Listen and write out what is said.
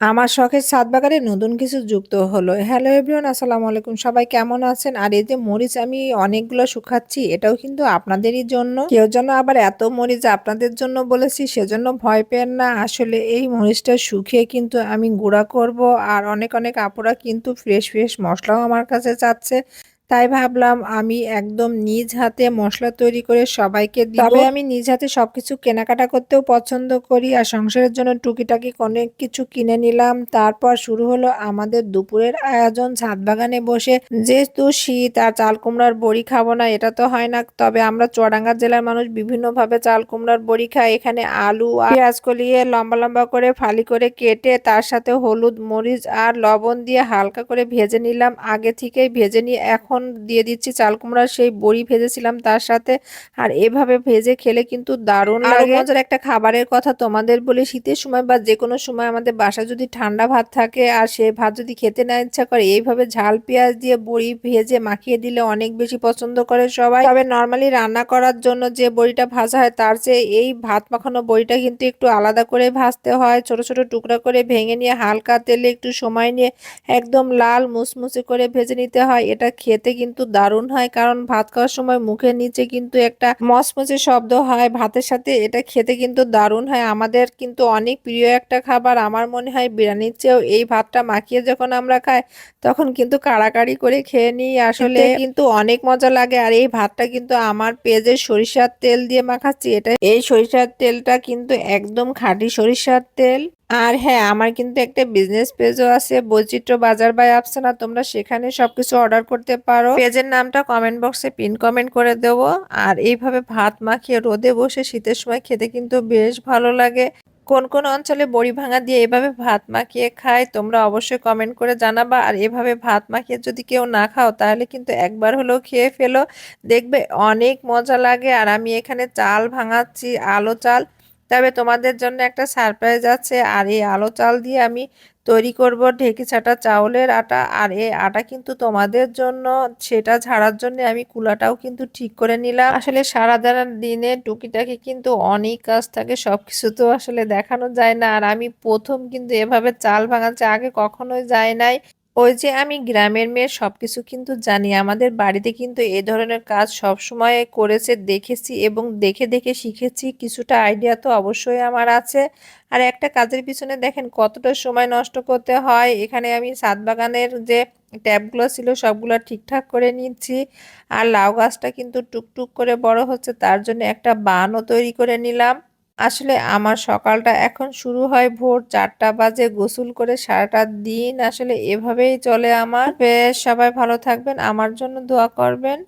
আমার শখের ছাদ বাগানে নতুন কিছু যুক্ত হলো। হ্যালো এভরিওয়ান আসসালামু আলাইকুম। সবাই কেমন আছেন? আর এই যে মরিচ আমি অনেকগুলো শুকাচ্ছি, এটাও কিন্তু আপনাদেরই জন্য। কেউ যেন আবার এত মরিচ আপনাদের জন্য বলেছি, সেজন্য ভয় পেন না। আসলে এই মরিচটা শুকিয়ে কিন্তু আমি গুঁড়া করব। আর অনেক অনেক আপুরা কিন্তু ফ্রেশ ফ্রেশ মশলাও আমার কাছে চাচ্ছে। তাই ভাবলাম আমি একদম নিজ হাতে মশলা তৈরি করে সবাইকে দিব। তবে আমি নিজ হাতে সবকিছু কেনাকাটা করতেও পছন্দ করি আর সংসারের জন্য টুকিটাকি অনেক কিছু কিনে নিলাম। তারপর শুরু হলো আমাদের দুপুরের আয়োজন। ছাদ বাগানে বসে যেহেতু শীত আর চাল কুমড়ার বড়ি খাব না এটা তো হয় না। তবে আমরা চুয়াডাঙ্গা জেলার মানুষ বিভিন্নভাবে চাল কুমড়ার বড়ি খাই। এখানে আলু আর পেঁয়াজ কলিয়ে লম্বা লম্বা করে ফালি করে কেটে তার সাথে হলুদ মরিচ আর লবণ দিয়ে হালকা করে ভেজে নিলাম। আগে থেকেই ভেজে নিয়ে এখন এখন দিয়ে দিচ্ছি চাল কুমড়ার সেই বড়ি ভেজেছিলাম তার সাথে। আর এভাবে ভেজে খেলে কিন্তু দারুণ লাগে। মজার একটা খাবারের কথা তোমাদের বলে শীতের সময় বা যে কোনো সময় আমাদের বাসায় যদি ঠান্ডা ভাত থাকে আর সে ভাত যদি খেতে না ইচ্ছা করে এইভাবে ঝাল পেঁয়াজ দিয়ে বড়ি ভেজে মাখিয়ে দিলে অনেক বেশি পছন্দ করে সবাই। তবে নর্মালি রান্না করার জন্য যে বড়িটা ভাজা হয় তার চেয়ে এই ভাত মাখানো বড়িটা কিন্তু একটু আলাদা করে ভাজতে হয়। ছোট ছোট টুকরা করে ভেঙে নিয়ে হালকা তেলে একটু সময় নিয়ে একদম লাল মুসমুসে করে ভেজে নিতে হয়। এটা খেতে খেতে কিন্তু দারুণ হয় কারণ ভাত খাওয়ার সময় মুখের নিচে কিন্তু একটা মচমচে শব্দ হয় ভাতের সাথে এটা খেতে কিন্তু দারুণ হয়। আমাদের কিন্তু অনেক প্রিয় একটা খাবার আমার মনে হয় বিরিয়ানির চেয়েও এই ভাতটা মাখিয়ে যখন আমরা খাই তখন কিন্তু কাড়াকাড়ি করে খেয়ে নিই। আসলে কিন্তু অনেক মজা লাগে আর এই ভাতটা কিন্তু আমার পেঁয়াজের সরিষার তেল দিয়ে মাখাচ্ছি। এটা এই সরিষার তেলটা কিন্তু একদম খাঁটি সরিষার তেল। আর হ্যাঁ আমার কিন্তু একটা বিজনেস পেজও আছে, বৈচিত্র্য বাজার বাই না, তোমরা সেখানে সবকিছু অর্ডার করতে পারো। পেজের নামটা কমেন্ট বক্সে পিন কমেন্ট করে দেবো। আর এইভাবে ভাত মাখিয়ে রোদে বসে শীতের সময় খেতে কিন্তু বেশ ভালো লাগে। কোন কোন অঞ্চলে বড়ি ভাঙা দিয়ে এভাবে ভাত মাখিয়ে খায়, তোমরা অবশ্যই কমেন্ট করে জানাবা। আর এভাবে ভাত মাখিয়ে যদি কেউ না খাও, তাহলে কিন্তু একবার হলেও খেয়ে ফেলো। দেখবে অনেক মজা লাগে। আর আমি এখানে চাল ভাঙাচ্ছি, আলো চাল। তবে তোমাদের জন্য একটা সারপ্রাইজ আছে, আর এই আলো চাল দিয়ে আমি তৈরি করব ঢেকি ছাটা, চাউলের আটা, আর এই আটা কিন্তু তোমাদের জন্য, সেটা ঝাড়ার জন্য আমি কুলাটাও কিন্তু ঠিক করে নিলাম। আসলে সারা দিনে টুকিটাকি কিন্তু অনেক কাজ থাকে সব কিছু তো আসলে দেখানো যায় না, আর আমি প্রথম কিন্তু এভাবে চাল ভাঙাচ্ছে আগে কখনোই যায় নাই। ওই যে আমি গ্রামের মেয়ে সবকিছু কিন্তু জানি। আমাদের বাড়িতে কিন্তু এ ধরনের কাজ সব সময় করেছে, দেখেছি এবং দেখে দেখে শিখেছি। কিছুটা আইডিয়া তো অবশ্যই আমার আছে। আর একটা কাজের পিছনে দেখেন কতটা সময় নষ্ট করতে হয়। এখানে আমি সাত বাগানের যে ট্যাপগুলো ছিল সবগুলো ঠিকঠাক করে নিচ্ছি। আর লাউ গাছটা কিন্তু টুকটুক করে বড় হচ্ছে, তার জন্য একটা বানও তৈরি করে নিলাম। আসলে আমার সকালটা এখন শুরু হয় ভোর চারটা বাজে গোসল করে সারাটা দিন আসলে এভাবেই চলে আমার। বেশ, সবাই ভালো থাকবেন, আমার জন্য দোয়া করবেন।